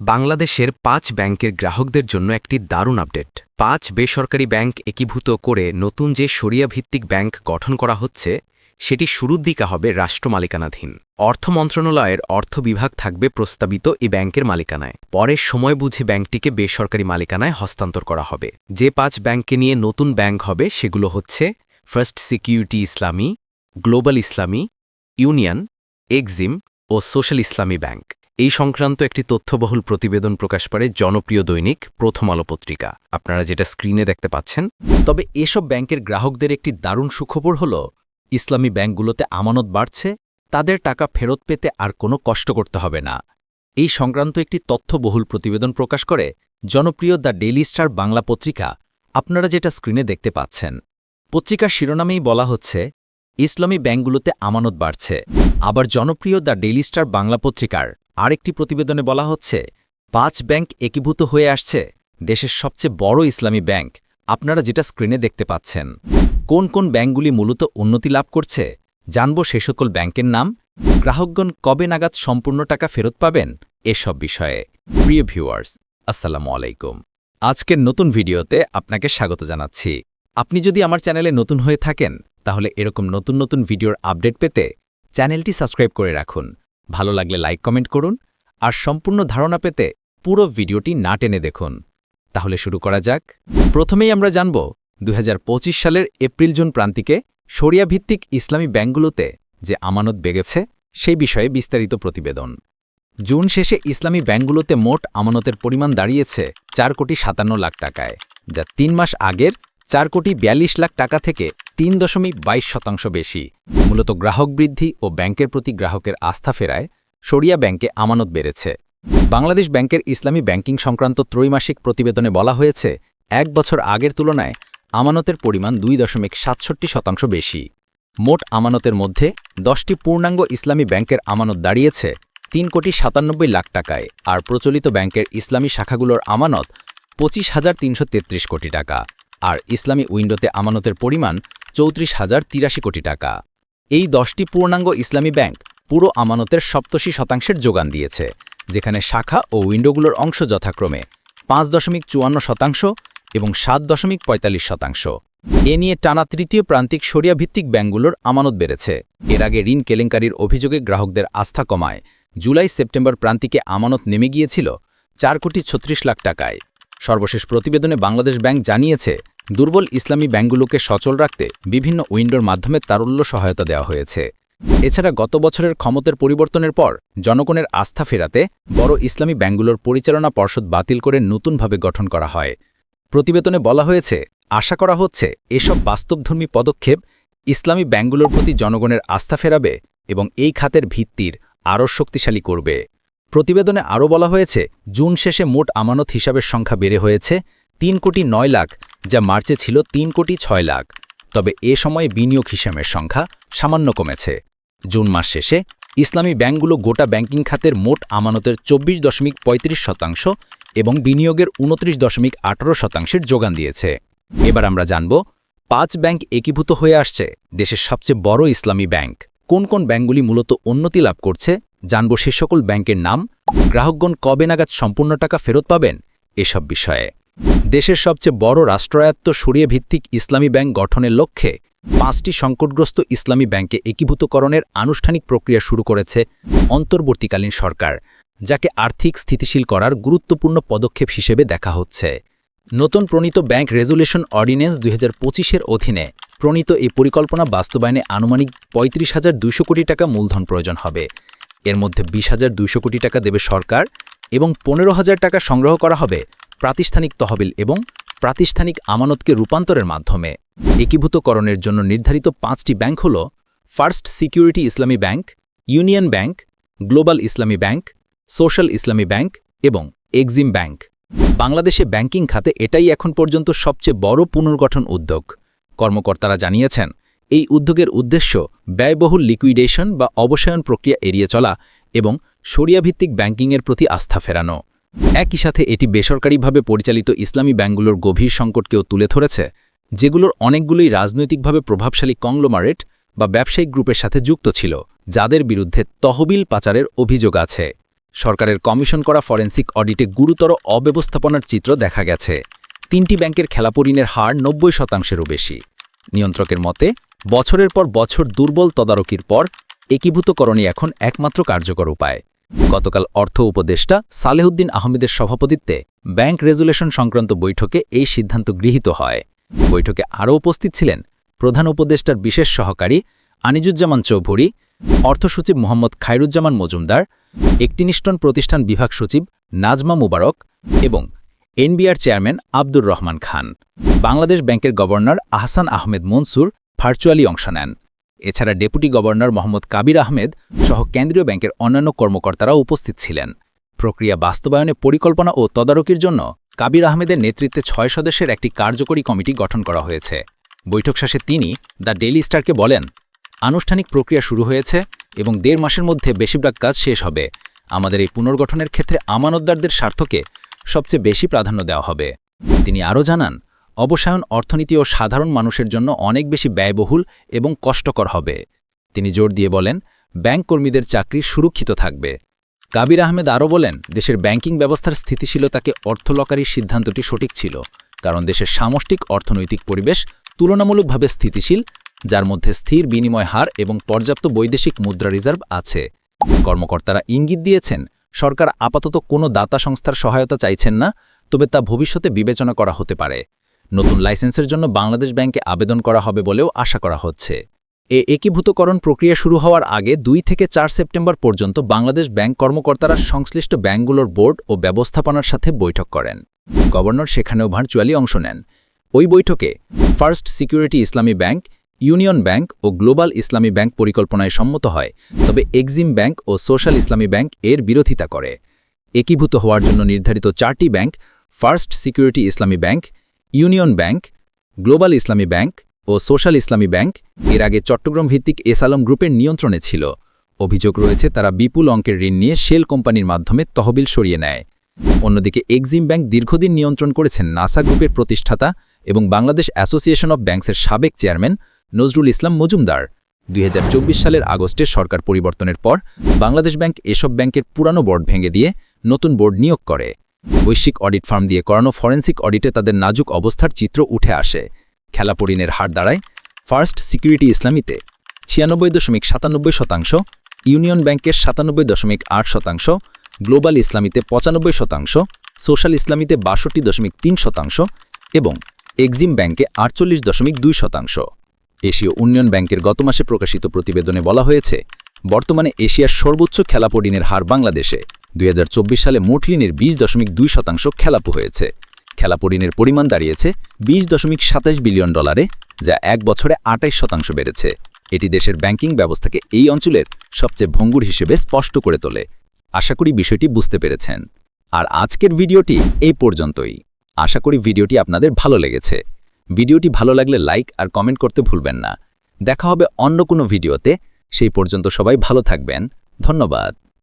বাংলাদেশের পাঁচ ব্যাংকের গ্রাহকদের জন্য একটি দারুণ আপডেট। পাঁচ বেসরকারি ব্যাংক একীভূত করে নতুন যে সরিয়া ভিত্তিক ব্যাংক গঠন করা হচ্ছে, সেটি শুরুর দিকে হবে রাষ্ট্র মালিকানাধীন। অর্থ মন্ত্রণালয়ের অর্থ বিভাগ থাকবে প্রস্তাবিত এই ব্যাংকের মালিকানায়। পরে সময় বুঝে ব্যাংকটিকে বেসরকারি মালিকানায় হস্তান্তর করা হবে। যে পাঁচ ব্যাংককে নিয়ে নতুন ব্যাংক হবে, সেগুলো হচ্ছে first security Islami, global Islami, union, Exim ও সোশ্যাল ইসলামী ব্যাংক। এই সংক্রান্ত একটি তথ্যবহুল প্রতিবেদন প্রকাশ করে জনপ্রিয় দৈনিক প্রথম আলো পত্রিকা। আপনারা যেটা স্ক্রিনে দেখতে পাচ্ছেন। তবে এসব ব্যাংকের গ্রাহকদের একটি দারুণ সুখবর হল, ইসলামী ব্যাংকগুলোতে আমানত বাড়ছে, তাদের টাকা ফেরত পেতে আর কোনো কষ্ট করতে হবে না। এই সংক্রান্ত একটি তথ্যবহুল প্রতিবেদন প্রকাশ করে জনপ্রিয় দ্য ডেইলি স্টার বাংলা পত্রিকা, আপনারা যেটা স্ক্রিনে দেখতে পাচ্ছেন। পত্রিকার শিরোনামেই বলা হচ্ছে, ইসলামী ব্যাংকগুলোতে আমানত বাড়ছে। আবার জনপ্রিয় দ্য ডেইলি স্টার বাংলা পত্রিকার আরেকটি প্রতিবেদনে বলা হচ্ছে, পাঁচ ব্যাংক একীভূত হয়ে আসছে, দেশের সবচেয়ে বড় ইসলামী ব্যাংক। আপনারা যেটা স্ক্রিনে দেখতে পাচ্ছেন, কোন কোন ব্যাংকগুলি মূলত উন্নতি লাভ করছে, জানব সে সকল ব্যাংকের নাম। গ্রাহকগণ কবে নাগাদ সম্পূর্ণ টাকা ফেরত পাবেন, এসব বিষয়ে। প্রিয় ভিউয়ার্স, আসসালামু আলাইকুম। আজকের নতুন ভিডিওতে আপনাকে স্বাগত জানাচ্ছি। আপনি যদি আমার চ্যানেলে নতুন হয়ে থাকেন, তাহলে এরকম নতুন নতুন ভিডিওর আপডেট পেতে চ্যানেলটি সাবস্ক্রাইব করে রাখুন। ভালো লাগলে লাইক, কমেন্ট করুন আর সম্পূর্ণ ধারণা পেতে পুরো ভিডিওটি না টেনে দেখুন। তাহলে শুরু করা যাক। প্রথমেই আমরা জানব 2025 সালের এপ্রিল জুন প্রান্তিকে সরিয়া ভিত্তিক ইসলামী ব্যাংকগুলোতে যে আমানত বেগেছে সেই বিষয়ে বিস্তারিত প্রতিবেদন। জুন শেষে ইসলামী ব্যাংকগুলোতে মোট আমানতের পরিমাণ দাঁড়িয়েছে চার কোটি সাতান্ন লাখ টাকায়, যা তিন মাস আগের চার কোটি বিয়াল্লিশ লাখ টাকা থেকে তিন দশমিক বাইশ শতাংশ বেশি। মূলত গ্রাহক বৃদ্ধি ও ব্যাংকের প্রতি গ্রাহকের আস্থা ফেরায় সরিয়া ব্যাংকে আমানত বেড়েছে। বাংলাদেশ ব্যাংকের ইসলামী ব্যাংকিং সংক্রান্ত ত্রৈমাসিক প্রতিবেদনে বলা হয়েছে, এক বছর আগের তুলনায় আমানতের পরিমাণ দুই দশমিক সাতষট্টি শতাংশ বেশি। মোট আমানতের মধ্যে দশটি পূর্ণাঙ্গ ইসলামী ব্যাংকের আমানত দাঁড়িয়েছে তিন কোটি সাতানব্বই লাখ টাকায়, আর প্রচলিত ব্যাংকের ইসলামী শাখাগুলোর আমানত পঁচিশ হাজার তিনশো তেত্রিশ কোটি টাকা। আর ইসলামী উইন্ডোতে আমানতের পরিমাণ চৌত্রিশ হাজার তিরাশি কোটি টাকা। এই দশটি পূর্ণাঙ্গ ইসলামী ব্যাংক পুরো আমানতের সপ্তশি শতাংশের যোগান দিয়েছে, যেখানে শাখা ও উইন্ডোগুলোর অংশ যথাক্রমে পাঁচ দশমিক চুয়ান্ন শতাংশ এবং সাত দশমিক পঁয়তাল্লিশ শতাংশ। এ নিয়ে টানা তৃতীয় প্রান্তিক সরিয়া ভিত্তিক ব্যাংকগুলোর আমানত বেড়েছে। এর আগে ঋণ কেলেঙ্কারির অভিযোগে গ্রাহকদের আস্থা কমায়, জুলাই সেপ্টেম্বর প্রান্তিকে আমানত নেমে গিয়েছিল চার কোটি ছত্রিশ লাখ টাকায়। সর্বশেষ প্রতিবেদনে বাংলাদেশ ব্যাংক জানিয়েছে, দুর্বল ইসলামী ব্যাংকগুলোকে সচল রাখতে বিভিন্ন উইন্ডোর মাধ্যমে তারল্য সহায়তা দেওয়া হয়েছে। এছাড়া গত বছরের ক্ষমতার পরিবর্তনের পর জনগণের আস্থা ফেরাতে বড় ইসলামী ব্যাংকগুলোর পরিচালনা পর্ষদ বাতিল করে নতুনভাবে গঠন করা হয়। প্রতিবেদনে বলা হয়েছে, আশা করা হচ্ছে এসব বাস্তবধর্মী পদক্ষেপ ইসলামী ব্যাংকগুলোর প্রতি জনগণের আস্থা ফেরাবে এবং এই খাতের ভিত্তির আরও শক্তিশালী করবে। প্রতিবেদনে আরও বলা হয়েছে, জুন শেষে মোট আমানত হিসাবের সংখ্যা বেড়ে হয়েছে তিন কোটি নয় লাখ, যা মার্চে ছিল তিন কোটি ছয় লাখ। তবে এ সময়ে বিনিয়োগ হিসাবের সংখ্যা সামান্য কমেছে। জুন মাস শেষে ইসলামী ব্যাংকগুলো গোটা ব্যাংকিং খাতের মোট আমানতের চব্বিশ দশমিক পঁয়ত্রিশ শতাংশ এবং বিনিয়োগের উনত্রিশ দশমিক আঠারো শতাংশের যোগান দিয়েছে। এবার আমরা জানব, পাঁচ ব্যাংক একীভূত হয়ে আসছে, দেশের সবচেয়ে বড় ইসলামী ব্যাংক। কোন কোন ব্যাংকগুলি মূলত উন্নতি লাভ করছে জানব সে সকল ব্যাংকের নাম। গ্রাহকগণ কবে নাগাদ সম্পূর্ণ টাকা ফেরত পাবেন? এসব বিষয়ে। দেশের সবচেয়ে বড় রাষ্ট্রায়ত্ত সরিয়ে ভিত্তিক ইসলামী ব্যাংক গঠনের লক্ষ্যে পাঁচটি সংকটগ্রস্ত ইসলামী ব্যাংকে একীভূতকরণের আনুষ্ঠানিক প্রক্রিয়া শুরু করেছে অন্তর্বর্তীকালীন সরকার, যাকে আর্থিক স্থিতিশীল করার গুরুত্বপূর্ণ পদক্ষেপ হিসেবে দেখা হচ্ছে। নতুন প্রণীত ব্যাংক রেজুলেশন অর্ডিন্যান্স দুই হাজার অধীনে প্রণীত এই পরিকল্পনা বাস্তবায়নে আনুমানিক পঁয়ত্রিশ হাজার দুইশো কোটি টাকা মূলধন প্রয়োজন হবে। এর মধ্যে বিশ হাজার দুইশো কোটি টাকা দেবে সরকার এবং পনেরো হাজার টাকা সংগ্রহ করা হবে প্রাতিষ্ঠানিক তহবিল এবং প্রাতিষ্ঠানিক আমানতকে রূপান্তরের মাধ্যমে। একীভূতকরণের জন্য নির্ধারিত পাঁচটি ব্যাংক হল first security Islami bank, union bank, global Islami bank, social Islami bank এবং এক্সিম ব্যাংক। বাংলাদেশে ব্যাংকিং খাতে এটাই এখন পর্যন্ত সবচেয়ে বড় পুনর্গঠন উদ্যোগ। কর্মকর্তারা জানিয়েছেন এই উদ্যোগের উদ্দেশ্য ব্যয়বহুল লিকুইডেশন বা অবসায়ন প্রক্রিয়া এড়িয়ে চলা এবং সরিয়াভিত্তিক ব্যাংকিংয়ের প্রতি আস্থা ফেরানো। একই সাথে এটি বেসরকারিভাবে পরিচালিত ইসলামী ব্যাংকগুলোর গভীর সংকটকেও তুলে ধরেছে, যেগুলোর অনেকগুলোই রাজনৈতিকভাবে প্রভাবশালী কংলোমারেট বা ব্যবসায়িক গ্রুপের সাথে যুক্ত ছিল, যাদের বিরুদ্ধে তহবিল পাচারের অভিযোগ আছে। সরকারের কমিশন করা ফরেন্সিক অডিটে গুরুতর অব্যবস্থাপনার চিত্র দেখা গেছে। তিনটি ব্যাংকের খেলাপরিণের হার নব্বই শতাংশেরও বেশি। নিয়ন্ত্রকের মতে, বছরের পর বছর দুর্বল তদারকির পর একীভূতকরণই এখন একমাত্র কার্যকর উপায়। গতকাল অর্থ উপদেষ্টা সালেহুদ্দিন আহমেদের সভাপতিত্বে ব্যাংক রেজুলেশন সংক্রান্ত বৈঠকে এই সিদ্ধান্ত গৃহীত হয়। বৈঠকে আরও উপস্থিত ছিলেন প্রধান উপদেষ্টার বিশেষ সহকারী আনিজুজ্জামান চৌধুরী, অর্থসচিব মোহাম্মদ খায়রুজ্জামান মজুমদার একটিনিষ্টন প্রতিষ্ঠান বিভাগ সচিব নাজমা মুবারক এবং এনবিআর চেয়ারম্যান আব্দুর রহমান খান। বাংলাদেশ ব্যাংকের গভর্নর আহসান আহমেদ মনসুর ভার্চুয়ালি অংশ নেন। এছাড়া ডেপুটি গভর্নর মোহাম্মদ কাবির আহমেদ সহ কেন্দ্রীয় ব্যাংকের অন্যান্য কর্মকর্তারা উপস্থিত ছিলেন। প্রক্রিয়া বাস্তবায়নে পরিকল্পনা ও তদারকির জন্য কাবির আহমেদের নেতৃত্বে ছয় সদস্যের একটি কার্যকরী কমিটি গঠন করা হয়েছে। বৈঠক শেষে তিনি দ্য ডেইলি স্টারকে বলেন, আনুষ্ঠানিক প্রক্রিয়া শুরু হয়েছে এবং দেড় মাসের মধ্যে বেশিরভাগ কাজ শেষ হবে। আমাদের এই পুনর্গঠনের ক্ষেত্রে আমানতদারদের স্বার্থকে সবচেয়ে বেশি প্রাধান্য দেওয়া হবে। তিনি আরও জানান, অবসায়ন অর্থনীতি ও সাধারণ মানুষের জন্য অনেক বেশি ব্যয়বহুল এবং কষ্টকর হবে। তিনি জোর দিয়ে বলেন, ব্যাংক কর্মীদের চাকরি সুরক্ষিত থাকবে। কাবির আহমেদ আরও বলেন, দেশের ব্যাংকিং ব্যবস্থার স্থিতিশীলতাকে অর্থলকারী সিদ্ধান্তটি সঠিক ছিল, কারণ দেশের সামষ্টিক অর্থনৈতিক পরিবেশ তুলনামূলকভাবে স্থিতিশীল, যার মধ্যে স্থির বিনিময় হার এবং পর্যাপ্ত বৈদেশিক মুদ্রা রিজার্ভ আছে। কর্মকর্তারা ইঙ্গিত দিয়েছেন সরকার আপাতত কোনো দাতা সংস্থার সহায়তা চাইছেন না, তবে তা ভবিষ্যতে বিবেচনা করা হতে পারে। নতুন লাইসেন্সের জন্য বাংলাদেশ ব্যাংকে আবেদন করা হবে বলেও আশা করা হচ্ছে। এ একীভূতকরণ প্রক্রিয়া শুরু হওয়ার আগে দুই থেকে চার সেপ্টেম্বর পর্যন্ত বাংলাদেশ ব্যাংক কর্মকর্তারা সংশ্লিষ্ট ব্যাংকগুলোর বোর্ড ও ব্যবস্থাপনার সাথে বৈঠক করেন। গভর্নর সেখানেও ভার্চুয়ালি অংশ নেন। ওই বৈঠকে first security Islami bank union bank ও গ্লোবাল ইসলামী ব্যাংক পরিকল্পনায় সম্মত হয়, তবে এক্সিম ব্যাংক ও সোশ্যাল ইসলামী ব্যাংক এর বিরোধিতা করে। একীভূত হওয়ার জন্য নির্ধারিত চারটি bank, first security Islami bank, union bank, global Islami bank ও সোশ্যাল ইসলামী ব্যাংক এর আগে চট্টগ্রাম ভিত্তিক এসালম গ্রুপের নিয়ন্ত্রণে ছিল। অভিযোগ রয়েছে, তারা বিপুল অঙ্কের ঋণ নিয়ে শেল কোম্পানির মাধ্যমে তহবিল সরিয়ে নেয়। অন্যদিকে এক্সিম ব্যাংক দীর্ঘদিন নিয়ন্ত্রণ করেছেন নাসা গ্রুপের প্রতিষ্ঠাতা এবং বাংলাদেশ অ্যাসোসিয়েশন অব ব্যাংকসের সাবেক চেয়ারম্যান নজরুল ইসলাম মজুমদার। দুই হাজার চব্বিশ সালের আগস্টে সরকার পরিবর্তনের পর বাংলাদেশ ব্যাংক এসব ব্যাংকের পুরানো বোর্ড ভেঙে দিয়ে নতুন বোর্ড নিয়োগ করে। বৈশ্বিক অডিট ফার্ম দিয়ে করানো ফরেন্সিক অডিটে তাদের নাজুক অবস্থার চিত্র উঠে আসে। খেলাপরিণের হার দাঁড়ায় ফার্স্ট সিকিউরিটি ইসলামীতে। ছিয়ানব্বই দশমিক সাতানব্বই শতাংশ, ইউনিয়ন ব্যাংকের সাতানব্বই দশমিক আট শতাংশ, গ্লোবাল ইসলামীতে পঁচানব্বই শতাংশ, সোশ্যাল ইসলামীতে বাষট্টি দশমিক তিন শতাংশ এবং এক্সিম ব্যাংকে আটচল্লিশ দশমিক দুই শতাংশ। এশীয় উন্নয়ন ব্যাংকের গত মাসে প্রকাশিত প্রতিবেদনে বলা হয়েছে, বর্তমানে এশিয়ার সর্বোচ্চ খেলাপো ঋণের হার বাংলাদেশে দুই হাজার চব্বিশ সালে মোট ঋণের বিশ দশমিক দুই শতাংশ খেলাপো হয়েছে। খেলাপো ঋণের পরিমাণ দাঁড়িয়েছে বিশ দশমিক সাতাশ বিলিয়ন ডলারে, যা এক বছরে আটাইশ শতাংশ বেড়েছে। এটি দেশের ব্যাংকিং ব্যবস্থাকে এই অঞ্চলের সবচেয়ে ভঙ্গুর হিসেবে স্পষ্ট করে তোলে। আশা করি বিষয়টি বুঝতে পেরেছেন। আর আজকের ভিডিওটি এই পর্যন্তই। আশা করি ভিডিওটি আপনাদের ভালো লেগেছে। ভিডিওটি ভালো লাগলে লাইক আর কমেন্ট করতে ভুলবেন না। দেখা হবে অন্য কোনো ভিডিওতে। সেই পর্যন্ত সবাই ভালো থাকবেন। ধন্যবাদ।